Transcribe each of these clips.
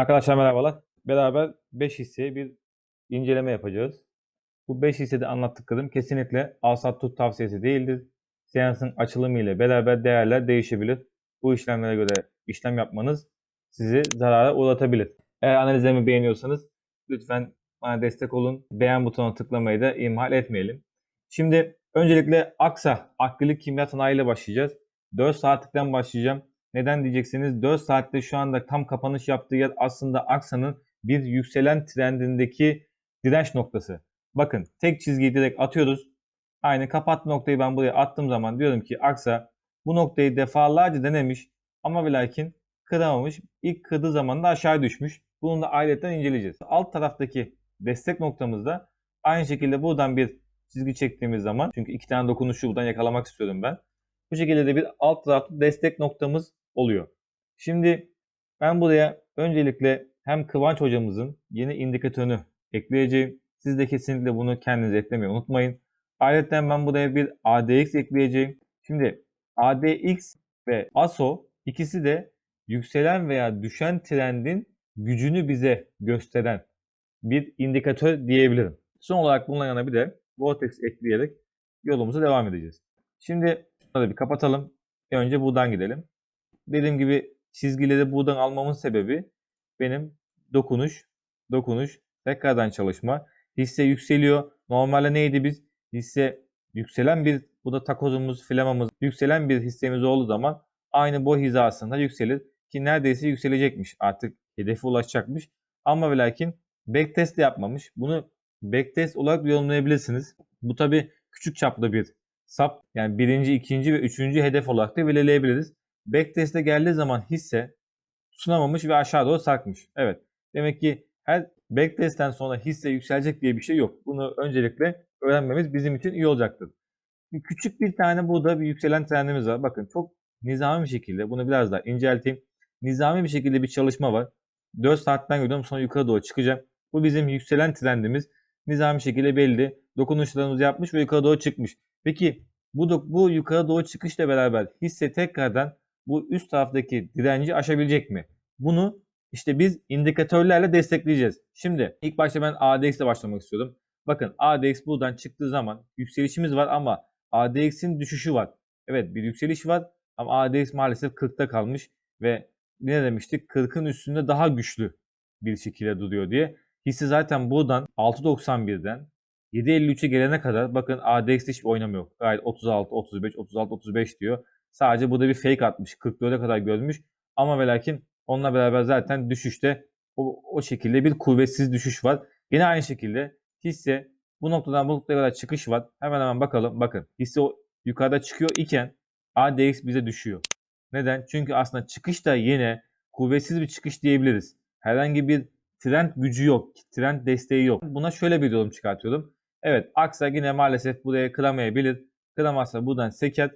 Arkadaşlar merhabalar. Beraber 5 hisseye bir inceleme yapacağız. Bu 5 hissede anlattıklarım kesinlikle alsat tut tavsiyesi değildir. Seansın açılımı ile beraber değerler değişebilir. Bu işlemlere göre işlem yapmanız sizi zarara uğratabilir. Eğer analizlerimi beğeniyorsanız lütfen bana destek olun. Beğen butonuna tıklamayı da ihmal etmeyelim. Şimdi öncelikle Aksa Akrilik Kimya Sanayi ile başlayacağız. 4 saatlikten başlayacağım. Neden diyeceksiniz? 4 saatte şu anda tam kapanış yaptığı yer aslında Aksa'nın bir yükselen trendindeki direnç noktası. Bakın tek çizgiyi direkt atıyoruz. Aynı kapat noktayı ben buraya attığım zaman diyorum ki Aksa bu noktayı defalarca denemiş ama ve lakin kıramamış. İlk kırdığı zaman da aşağı düşmüş. Bunu da ayrıca inceleyeceğiz. Alt taraftaki destek noktamızda aynı şekilde buradan bir çizgi çektiğimiz zaman çünkü iki tane dokunuşu buradan yakalamak istiyorum ben. Bu şekilde de bir alt tarafta destek noktamız oluyor. Şimdi ben buraya öncelikle hem Kıvanç hocamızın yeni indikatörünü ekleyeceğim. Siz de kesinlikle bunu kendinize eklemeyi unutmayın. Ayrıca ben buraya bir ADX ekleyeceğim. Şimdi ADX ve ASO ikisi de yükselen veya düşen trendin gücünü bize gösteren bir indikatör diyebilirim. Son olarak bununla yana bir de Vortex ekleyerek yolumuza devam edeceğiz. Şimdi bunları bir kapatalım. Önce buradan gidelim. Dediğim gibi çizgileri buradan almamın sebebi benim dokunuş, dokunuş, tekrardan çalışma. Hisse yükseliyor. Normalde neydi biz? Hisse yükselen bir, bu da takozumuz, flamamız, yükselen bir hissemiz olduğu zaman aynı boy hizasında yükselir. Ki neredeyse yükselecekmiş. Artık hedefe ulaşacakmış. Ama ve lakin backtest de yapmamış. Bunu backtest olarak yorumlayabilirsiniz. Bu tabi küçük çaplı bir sap. Yani birinci, ikinci ve üçüncü hedef olarak da belirleyebiliriz. Backtest'e geldiği zaman hisse tutunamamış ve aşağı doğru sarkmış. Evet. Demek ki her backtest'ten sonra hisse yükselecek diye bir şey yok. Bunu öncelikle öğrenmemiz bizim için iyi olacaktır. Bir küçük bir tane burada bir yükselen trendimiz var. Bakın çok nizami bir şekilde bunu biraz daha incelteyim. Nizami bir şekilde bir çalışma var. 4 saatten gidiyorum sonra yukarı doğru çıkacağım. Bu bizim yükselen trendimiz. Nizami şekilde belli. Dokunuşlarımızı yapmış ve yukarı doğru çıkmış. Peki bu, bu yukarı doğru çıkışla beraber hisse tekrardan bu üst taraftaki direnci aşabilecek mi? Bunu işte biz indikatörlerle destekleyeceğiz. Şimdi ilk başta ben ADX ile başlamak istiyorum. Bakın ADX buradan çıktığı zaman yükselişimiz var ama ADX'in düşüşü var. Evet bir yükseliş var ama ADX maalesef 40'ta kalmış ve ne demiştik 40'ın üstünde daha güçlü bir şekilde duruyor diye. Hisse zaten buradan 6.91'den 7.53'e gelene kadar bakın ADX hiç oynamıyor. Gayet 36, 35, 36, 35 diyor. Sadece burada bir fake atmış. 44'e kadar görmüş. Ama ve lakin onunla beraber zaten düşüşte o, o şekilde bir kuvvetsiz düşüş var. Yine aynı şekilde hisse bu noktadan bu noktaya kadar çıkış var. Hemen hemen bakalım. Bakın hisse o yukarıda çıkıyor iken ADX bize düşüyor. Neden? Çünkü aslında çıkış da yine kuvvetsiz bir çıkış diyebiliriz. Herhangi bir trend gücü yok. Trend desteği yok. Buna şöyle bir yorum çıkartıyorum. Evet Aksa yine maalesef buraya kıramayabilir. Kıramazsa buradan seker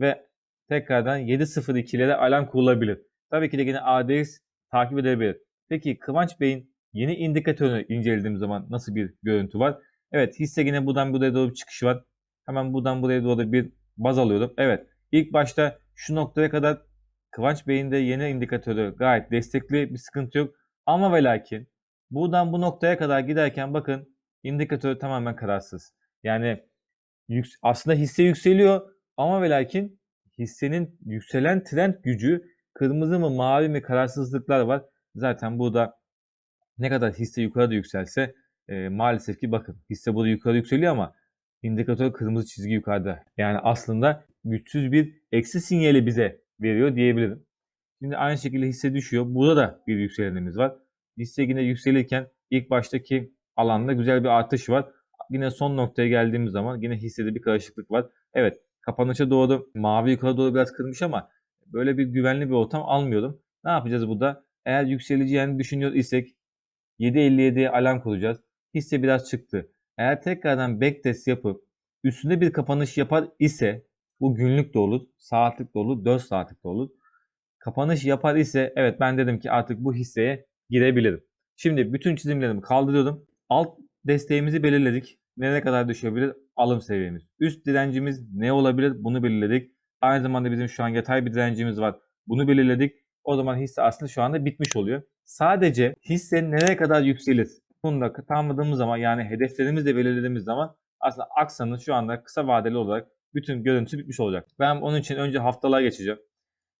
ve tekrardan 7.02'lere alarm kurulabilir. Tabii ki de yine ADX takip edebilir. Peki Kıvanç Bey'in yeni indikatörünü incelediğim zaman nasıl bir görüntü var? Evet hisse yine buradan buraya doğru bir çıkış var. Hemen buradan buraya doğru bir baz alıyorum. Evet ilk başta şu noktaya kadar Kıvanç Bey'in de yeni indikatörü gayet destekli bir sıkıntı yok. Ama ve lakin buradan bu noktaya kadar giderken bakın indikatör tamamen kararsız. Yani aslında hisse yükseliyor ama ve lakin hissenin yükselen trend gücü kırmızı mı mavi mi kararsızlıklar var. Zaten burada ne kadar hisse yukarıda yükselse e, maalesef ki bakın hisse burada yukarı yükseliyor ama indikatör kırmızı çizgi yukarıda. Yani aslında güçsüz bir eksi sinyali bize veriyor diyebilirim. Şimdi aynı şekilde hisse düşüyor. Burada da bir yükselenimiz var. Hisse yine yükselirken ilk baştaki alanda güzel bir artış var. Yine son noktaya geldiğimiz zaman yine hissede bir karışıklık var. Evet kapanışa doğru mavi yukarı doğru biraz kırmış ama böyle bir güvenli bir ortam almıyorum. Ne yapacağız burada? Eğer yükseleceğini düşünüyor isek 7.57'ye alarm kuracağız. Hisse biraz çıktı. Eğer tekrardan backtest yapıp üstünde bir kapanış yapar ise bu günlük de olur, saatlik de olur, 4 saatlik de olur. Kapanış yapar ise evet ben dedim ki artık bu hisseye girebilirim. Şimdi bütün çizimlerimi kaldırıyorum. Alt desteğimizi belirledik. Nereye kadar düşebilir? Alım seviyemiz. Üst direncimiz ne olabilir? Bunu belirledik. Aynı zamanda bizim şu an yatay bir direncimiz var. Bunu belirledik. O zaman hisse aslında şu anda bitmiş oluyor. Sadece hisse nereye kadar yükselir? Bunu da tamamladığımız zaman yani hedeflerimizi de belirlediğimiz zaman aslında aksanın şu anda kısa vadeli olarak bütün görüntüsü bitmiş olacak. Ben onun için önce haftalığa geçeceğim.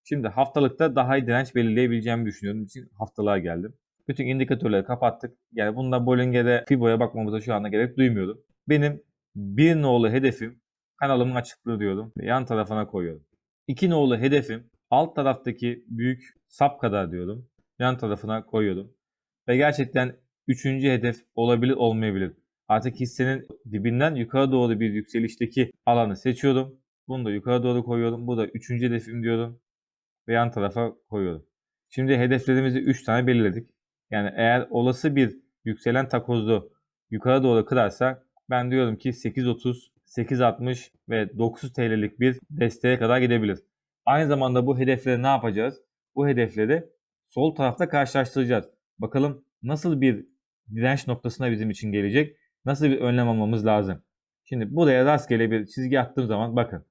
Şimdi haftalıkta daha iyi direnç belirleyebileceğimi düşünüyorum. İçin haftalığa geldim. Bütün indikatörleri kapattık. Yani bunda Bollinger'e, Fibo'ya bakmamıza şu anda gerek duymuyorum. Benim bir nolu hedefim kanalımın açıklığı diyorum. Yan tarafına koyuyorum. İki nolu hedefim alt taraftaki büyük sap kadar diyorum. Yan tarafına koyuyorum. Ve gerçekten üçüncü hedef olabilir olmayabilir. Artık hissenin dibinden yukarı doğru bir yükselişteki alanı seçiyorum. Bunu da yukarı doğru koyuyorum. Bu da üçüncü hedefim diyorum. Ve yan tarafa koyuyorum. Şimdi hedeflerimizi 3 tane belirledik. Yani eğer olası bir yükselen takozlu yukarı doğru kırarsa ben diyorum ki 8.30, 8.60 ve 9 TL'lik bir desteğe kadar gidebilir. Aynı zamanda bu hedefleri ne yapacağız? Bu hedefleri sol tarafta karşılaştıracağız. Bakalım nasıl bir direnç noktasına bizim için gelecek? Nasıl bir önlem almamız lazım? Şimdi buraya rastgele bir çizgi attığım zaman bakın.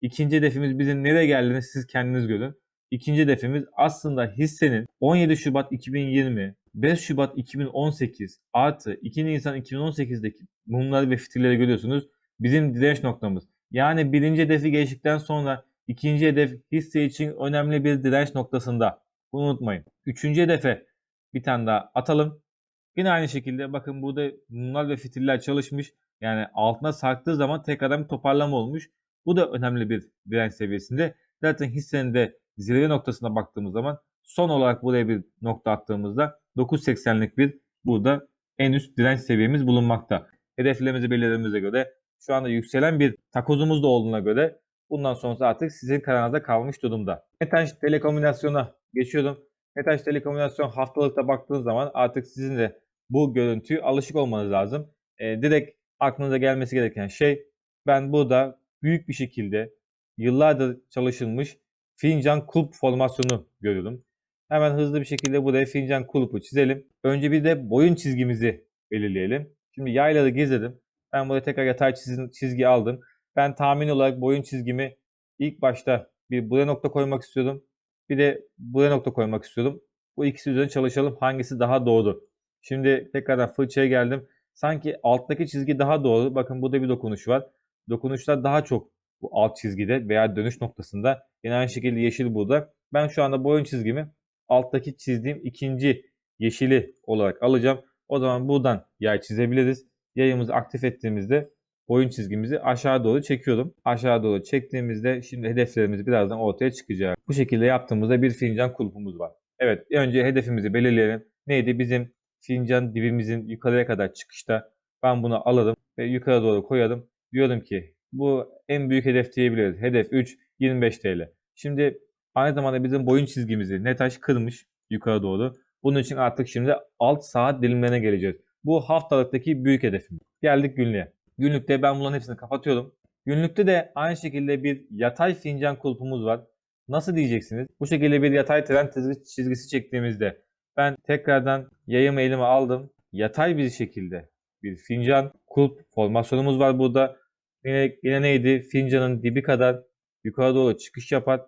İkinci hedefimiz bizim nereye geldiğini siz kendiniz görün. İkinci hedefimiz aslında hissenin 17 Şubat 2020, 5 Şubat 2018 artı 2 Nisan 2018'deki mumları ve fitilleri görüyorsunuz. Bizim direnç noktamız. Yani birinci hedefi geçtikten sonra ikinci hedef hisse için önemli bir direnç noktasında. Bunu unutmayın. Üçüncü hedefe bir tane daha atalım. Yine aynı şekilde bakın burada mumlar ve fitiller çalışmış. Yani altına sarktığı zaman tekrardan bir toparlama olmuş. Bu da önemli bir direnç seviyesinde. Zaten hissenin de zirve noktasına baktığımız zaman son olarak buraya bir nokta attığımızda 9.80'lik bir burada en üst direnç seviyemiz bulunmakta. Hedeflerimizi belirlediğimize göre şu anda yükselen bir takozumuz da olduğuna göre bundan sonrası artık sizin kararınızda kalmış durumda. Netaş telekomünasyona geçiyorum. Netaş telekomünasyon haftalıkta baktığınız zaman artık sizin de bu görüntüyü alışık olmanız lazım. E, direkt aklınıza gelmesi gereken şey ben burada büyük bir şekilde yıllardır çalışılmış fincan kulp formasyonu görüyorum. Hemen hızlı bir şekilde buraya fincan kulpu çizelim. Önce bir de boyun çizgimizi belirleyelim. Şimdi yayları gizledim. Ben buraya tekrar yatay çizgi, çizgi aldım. Ben tahmin olarak boyun çizgimi ilk başta bir buraya nokta koymak istiyordum. Bir de buraya nokta koymak istiyordum. Bu ikisi üzerine çalışalım. Hangisi daha doğru? Şimdi tekrardan fırçaya geldim. Sanki alttaki çizgi daha doğru. Bakın burada bir dokunuş var. Dokunuşlar daha çok bu alt çizgide veya dönüş noktasında. Yine aynı şekilde yeşil burada. Ben şu anda boyun çizgimi alttaki çizdiğim ikinci yeşili olarak alacağım. O zaman buradan yay çizebiliriz. Yayımızı aktif ettiğimizde boyun çizgimizi aşağı doğru çekiyorum. Aşağı doğru çektiğimizde şimdi hedeflerimiz birazdan ortaya çıkacak. Bu şekilde yaptığımızda bir fincan kulpumuz var. Evet önce hedefimizi belirleyelim. Neydi? Bizim fincan dibimizin yukarıya kadar çıkışta ben bunu alırım ve yukarı doğru koyarım. Diyorum ki bu en büyük hedef diyebiliriz. Hedef 3 25 TL. Şimdi aynı zamanda bizim boyun çizgimizi Netaş kırmış yukarı doğru. Bunun için artık şimdi alt saat dilimlerine geleceğiz. Bu haftalıktaki büyük hedefim. Geldik günlüğe. Günlükte ben bunların hepsini kapatıyorum. Günlükte de aynı şekilde bir yatay fincan kulpumuz var. Nasıl diyeceksiniz? Bu şekilde bir yatay trend çizgisi çektiğimizde ben tekrardan yayımı elime aldım. Yatay bir şekilde bir fincan kulp formasyonumuz var burada. Yine, yine neydi? Fincanın dibi kadar yukarı doğru çıkış yapar.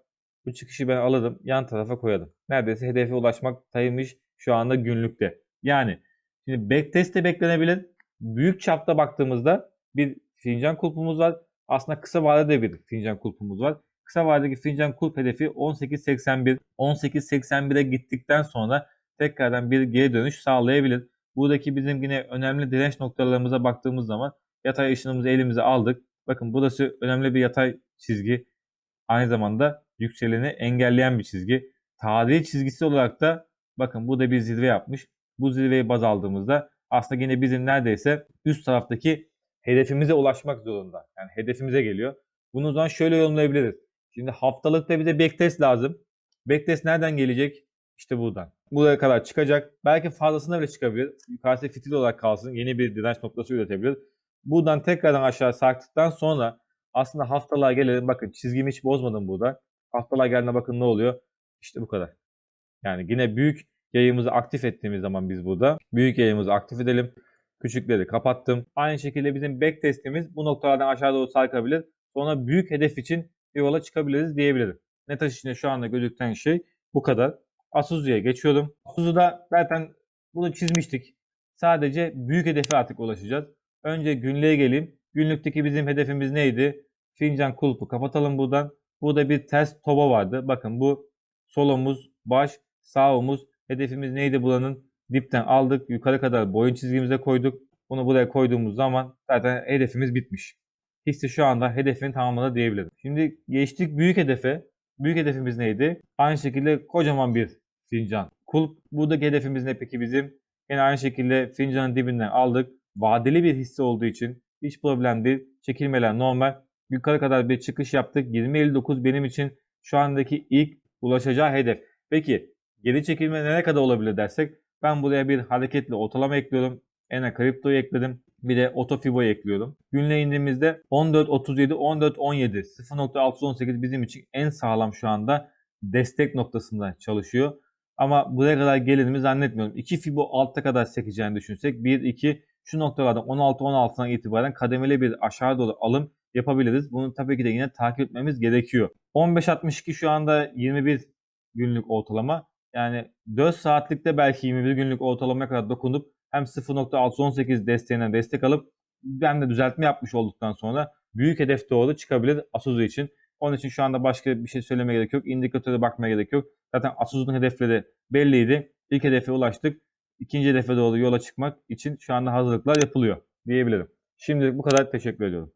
Bu çıkışı ben alırım. Yan tarafa koyarım. Neredeyse hedefe ulaşmak taymış şu anda günlükte. Yani şimdi backtest de beklenebilir. Büyük çapta baktığımızda bir fincan kulpumuz var. Aslında kısa vadede bir fincan kulpumuz var. Kısa vadedeki fincan kulp hedefi 18.81. 18.81'e gittikten sonra tekrardan bir geri dönüş sağlayabilir. Buradaki bizim yine önemli direnç noktalarımıza baktığımız zaman yatay ışınımızı elimize aldık. Bakın burası önemli bir yatay çizgi. Aynı zamanda yükseleni engelleyen bir çizgi. Tarihi çizgisi olarak da bakın burada bir zirve yapmış. Bu zirveyi baz aldığımızda aslında yine bizim neredeyse üst taraftaki hedefimize ulaşmak zorunda. Yani hedefimize geliyor. Bunu o zaman şöyle yorumlayabiliriz. Şimdi haftalıkta bize backtest lazım. Backtest nereden gelecek? İşte buradan. Buraya kadar çıkacak. Belki fazlasına bile çıkabilir. Yukarısı fitil olarak kalsın. Yeni bir direnç noktası üretebilir. Buradan tekrardan aşağı sarktıktan sonra aslında haftalığa gelelim. Bakın çizgimi hiç bozmadım burada. Haftalığa geldiğinde bakın ne oluyor. İşte bu kadar. Yani yine büyük yayımızı aktif ettiğimiz zaman biz burada büyük yayımızı aktif edelim. Küçükleri kapattım. Aynı şekilde bizim back testimiz bu noktalardan aşağı doğru sarkabilir. Sonra büyük hedef için bir yola çıkabiliriz diyebilirim. Netaş için şu anda gözüken şey bu kadar. Asuzu'ya geçiyorum. Asuzu'da zaten bunu çizmiştik. Sadece büyük hedefe artık ulaşacağız. Önce günlüğe geleyim. Günlükteki bizim hedefimiz neydi? Fincan kulpu kapatalım buradan. Burada bir ters toba vardı. Bakın bu sol omuz, baş, sağ omuz. Hedefimiz neydi buranın? Dipten aldık. Yukarı kadar boyun çizgimize koyduk. Bunu buraya koyduğumuz zaman zaten hedefimiz bitmiş. Hisse şu anda hedefini tamamladı diyebilirim. Şimdi geçtik büyük hedefe. Büyük hedefimiz neydi? Aynı şekilde kocaman bir fincan. Kulp buradaki hedefimiz ne peki bizim? Yine aynı şekilde fincanın dibinden aldık. Vadeli bir hisse olduğu için hiç problem değil. Çekilmeler normal. Yukarı kadar bir çıkış yaptık. 20.59 benim için şu andaki ilk ulaşacağı hedef. Peki geri çekilme nereye kadar olabilir dersek ben buraya bir hareketli ortalama ekliyorum. Ena kriptoyu ekledim. Bir de Otofibo'yu ekliyorum. Günle indiğimizde 14.37, 14.17, 0.618 bizim için en sağlam şu anda destek noktasında çalışıyor. Ama buraya kadar geldiğimi zannetmiyorum. 2 Fibo altta kadar sekeceğini düşünsek 1, 2 şu noktalardan 16-16'dan itibaren kademeli bir aşağı doğru alım yapabiliriz. Bunu tabii ki de yine takip etmemiz gerekiyor. 15.62 şu anda 21 günlük ortalama. Yani 4 saatlikte belki 21 günlük ortalamaya kadar dokunup hem 0.618 desteğinden destek alıp ben de düzeltme yapmış olduktan sonra büyük hedef doğru çıkabilir Asuzu için. Onun için şu anda başka bir şey söylemeye gerek yok. İndikatöre bakmaya gerek yok. Zaten Asuzu'nun hedefleri belliydi. İlk hedefe ulaştık. İkinci hedefe doğru yola çıkmak için şu anda hazırlıklar yapılıyor diyebilirim. Şimdi bu kadar teşekkür ediyorum.